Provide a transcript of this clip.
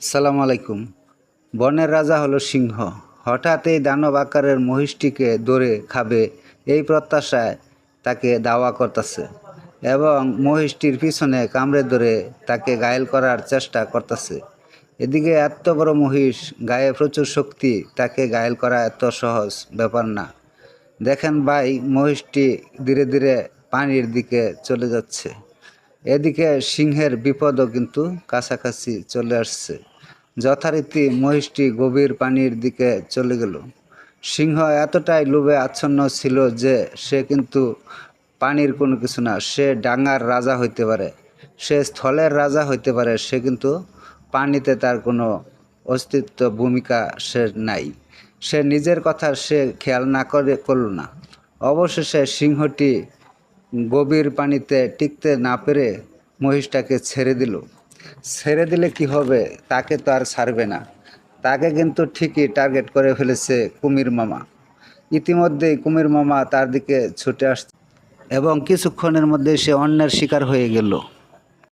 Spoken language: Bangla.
সালাম আলাইকুম। বনের রাজা হলো সিংহ। হঠাৎ এই দানব আকারের মহিষটিকে ধরে খাবে এই প্রত্যাশায় তাকে দাওয়া করতেছে এবং মহিষটির পিছনে কামড়ে ধরে তাকে গায়েল করার চেষ্টা করতেছে। এদিকে এত বড় মহিষ গায়ে প্রচুর শক্তি, তাকে গায়েল করা এত সহজ ব্যাপার না। দেখেন ভাই, মহিষটি ধীরে ধীরে পানির দিকে চলে যাচ্ছে। এদিকে সিংহের বিপদও কিন্তু কাছাকাছি চলে আসছে। যথারীতি মহিষটি গভীর পানির দিকে চলে গেল। সিংহ এতটাই লোভে আচ্ছন্ন ছিল যে সে কিন্তু পানির কোনো কিছু না, সে ডাঙার রাজা হইতে পারে, সে স্থলের রাজা হইতে পারে, সে কিন্তু পানিতে তার কোনো অস্তিত্ব ভূমিকা সে নাই। সে নিজের কথা সে খেয়াল না করে, করল না। অবশেষে সিংহটি গভীর পানিতে টিকতে না পেরে মহিষটাকে ছেড়ে দিল। ছেড়ে দিলে কি হবে, তাকে তো আর ছাড়বে না। তাকে কিন্তু ঠিকই টার্গেট করে ফেলেছে কুমির মামা। ইতিমধ্যেই কুমির মামা তার দিকে ছুটে আসছে এবং কিছুক্ষণের মধ্যে সে অন্যের শিকার হয়ে গেল।